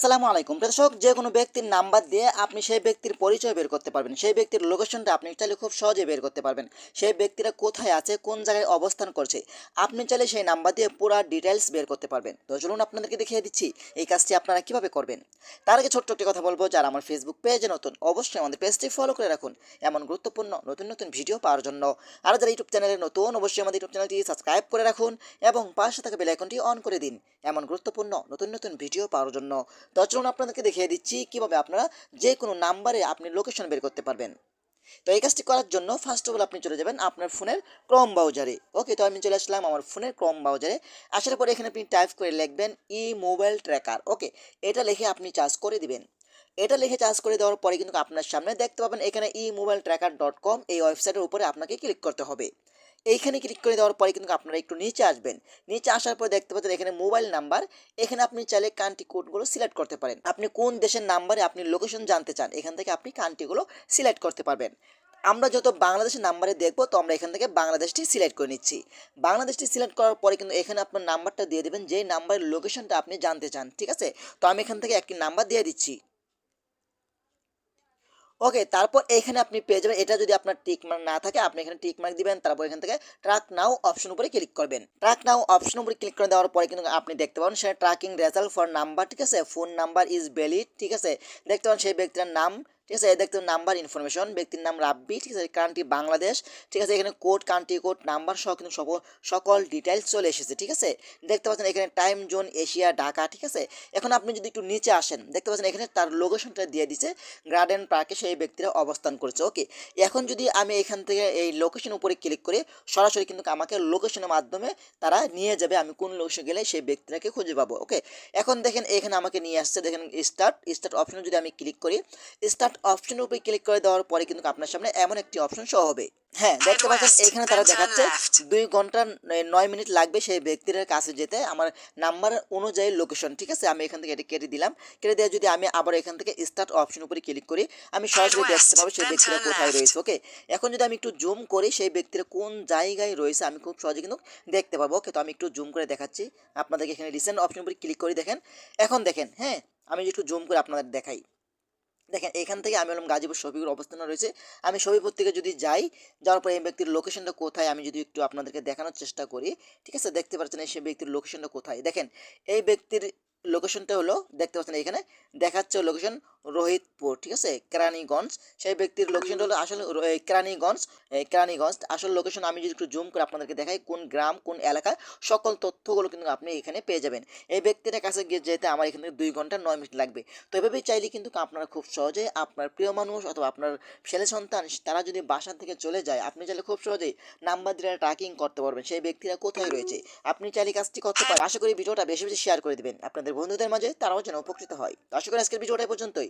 আসসালামু আলাইকুম। দর্শক, যে কোনো ব্যক্তির নাম্বার দিয়ে আপনি সেই ব্যক্তির পরিচয় বের করতে পারবেন। সেই ব্যক্তির লোকেশনটা আপনি চাইলে খুব সহজে বের করতে পারবেন। সেই ব্যক্তিরা কোথায় আছে, কোন জায়গায় অবস্থান করছে, আপনি চাইলে সেই নাম্বার দিয়ে পুরো ডিটেলস বের করতে পারবেন। তো চলুন আপনাদেরকে দেখিয়ে দিচ্ছি এই কাজটি আপনারা কীভাবে করবেন। তার আগে ছোট্ট একটি কথা বলব, যারা আমার ফেসবুক পেজে নতুন, অবশ্যই আমাদের পেজটি ফলো করে রাখুন। এমন গুরুত্বপূর্ণ, নতুন নতুন ভিডিও পাওয়ার জন্য। আর যারা ইউটিউব চ্যানেলে নতুন, অবশ্যই আমাদের ইউটিউব চ্যানেলটি সাবস্ক্রাইব করে রাখুন এবং পাশে থাকা বেল আইকনটি অন করে দিন। এমন গুরুত্বপূর্ণ, নতুন নতুন ভিডিও পাওয়ার জন্য। তো চলুন আপনাদেরকে দেখিয়ে দিচ্ছি কীভাবে আপনারা যে কোনো নাম্বারে আপনি লোকেশন বের করতে পারবেন। তো এই কাজটি করার জন্য ফার্স্ট অফ অল আপনি চলে যাবেন আপনার ফোনের ক্রম ব্রাউজারে ওকে তো আমি চলে আসলাম আমার ফোনের ক্রম ব্রাউজারে আসার পরে এখানে আপনি টাইপ করে লিখবেন ই মোবাইল ট্র্যাকার ওকে এটা লিখে আপনি চার্জ করে দিবেন। এটা লিখে চার্জ করে দেওয়ার পরে কিন্তু আপনার সামনে দেখতে পাবেন এখানে e mobile tracker dot com এই ওয়েবসাইটের উপরে আপনাকে ক্লিক করতে হবে। এইখানে ক্লিক করে দেওয়ার পরে কিন্তু আপনারা একটু নিচে আসবেন। নিচে আসার পর দেখতে পাচ্ছেন এখানে মোবাইল নাম্বার এখানে আপনি চাইলে কান্ট্রি কোডগুলো সিলেক্ট করতে পারেন। আপনি কোন দেশের নাম্বারে আপনি লোকেশন জানতে চান, এখান থেকে আপনি কান্ট্রিগুলো সিলেক্ট করতে পারবেন। আমরা যত বাংলাদেশের নাম্বারে দেখব, তো আমরা এখান থেকে বাংলাদেশটি সিলেক্ট করে নিচ্ছি। বাংলাদেশটি সিলেক্ট করার পরে কিন্তু এখানে আপনার নাম্বারটা দিয়ে দেবেন, যেই নাম্বারের লোকেশনটা আপনি জানতে চান, ঠিক আছে? তো আমি এখান থেকে একটি নাম্বার দিয়ে দিচ্ছি। ওকে তারপর এখানে আপনি পেয়ে যাবেন, এটা যদি আপনার টিক মার্ক না থাকে, আপনি এখানে টিক মার্ক দিবেন, তারপর এখান থেকে ট্রাক নাও অপশন উপরে ক্লিক করবেন। ট্রাক নাও অপশন উপরে ক্লিক করে দেওয়ার পরে কিন্তু আপনি দেখতে পাবেন সেটা ট্র্যাকিং রেজাল্ট ফর নাম্বার ঠিক আছে? ফোন নাম্বার ইজ ভ্যালিড ঠিক আছে? দেখতে পাবেন সেই ব্যক্তির নাম ঠিক আছে দেখতে নাম্বার ইনফরমেশন ব্যক্তির নাম রাব্বি, ঠিক আছে কান্ট্রি বাংলাদেশ, ঠিক আছে, এখানে কোড কান্ট্রি কোড নাম্বার সহ কিন্তু সকল সকল ডিটেলস চলে এসেছে, ঠিক আছে? দেখতে পাচ্ছেন এখানে টাইম জোন এশিয়া, ঢাকা, ঠিক আছে? এখন আপনি যদি একটু নিচে আসেন, দেখতে পাচ্ছেন এখানে তার লোকেশনটা দিয়ে দিছে গার্ডেন পার্কে সেই ব্যক্তিরা অবস্থান করেছে ওকে এখন যদি আমি এখান থেকে এই লোকেশন উপরে ক্লিক করে, সরাসরি কিন্তু আমাকে লোকেশনের মাধ্যমে তারা নিয়ে যাবে, আমি কোন লোকেশন গেলে সেই ব্যক্তিটাকে খুঁজে পাবো ওকে এখন দেখেন এখানে আমাকে নিয়ে আসছে, দেখেন স্টার্ট স্টার্ট অপশনে যদি আমি ক্লিক করি স্টার্ট অপশনের উপরে ক্লিক করে দেওয়ার পরে কিন্তু আপনার সামনে এমন একটি অপশন শো হবে। হ্যাঁ দেখতে পাচ্ছেন এখানে তারা দেখাচ্ছে দুই ঘণ্টা নয় মিনিট লাগবে সেই ব্যক্তির কাছে যেতে। আমার নাম্বার অনুযায়ী লোকেশন ঠিক আছে? আমি এখান থেকে এটা কেটে দিলাম। কেটে দিয়ে যদি আমি আবার এখান থেকে স্টার্ট অপশন উপরে ক্লিক করি আমি সরাসরি দেখতে পাবো সেই ব্যক্তিরা কোথায় রয়েছে ওকে এখন যদি আমি একটু জুম করি সেই ব্যক্তিরা কোন জায়গায় রয়েছে আমি খুব সহজে কিন্তু দেখতে পাবো ওকে তো আমি একটু জুম করে দেখাচ্ছি। আপনাদেরকে এখানে রিসেন্ট অপশন উপরে ক্লিক করে দেখেন। এখন দেখেন হ্যাঁ? আমি একটু জুম করে আপনাদের দেখাই। দেখেন, এখান থেকে আমি হলাম গাজীপুর শফিকুর অবস্থান রয়েছে। আমি শফিপুর থেকে যদি যাই, যাওয়ার পরে এই ব্যক্তির লোকেশনটা কোথায়, আমি যদি একটু আপনাদেরকে দেখানোর চেষ্টা করি, ঠিক আছে? দেখতে পাচ্ছেন সেই ব্যক্তির লোকেশনটা কোথায়। দেখেন, এই ব্যক্তির লোকেশনটা হলো, দেখতে পাচ্ছেন এখানে দেখাচ্ছে লোকেশন রোহিতপুর, ঠিক আছে? কেরানীগঞ্জ। সেই ব্যক্তির লোকেশনটা হলো আসলে কেরানীগঞ্জ। কেরানীগঞ্জ, আসল লোকেশন আমি যদি একটু জুম করে আপনাদেরকে দেখাই, কোন গ্রাম, কোন এলাকা সকল তথ্যগুলো কিন্তু আপনি এখানে পেয়ে যাবেন। এই ব্যক্তির কাছে গিয়ে যেতে আমার এখান থেকে দুই ঘণ্টা, নয় মিনিট লাগবে। তো এভাবেই চাইলে কিন্তু আপনারা খুব সহজে আপনার প্রিয় মানুষ অথবা আপনার ছেলে সন্তান, তারা যদি বাসা থেকে চলে যায়, আপনি চাইলে খুব সহজেই নাম্বার দিয়ে ট্র্যাকিং করতে পারবেন সেই ব্যক্তিরা কোথায় রয়েছে। আপনি চাইলে কাজটি করতে পারেন। আশা করি ভিডিওটা বেশি বেশি শেয়ার করে দেবেন। আপনাদের বন্ধুদের মাঝে তারাও যেন উপকৃত হয়। আশা করি আজকের ভিডিওটা পর্যন্তই।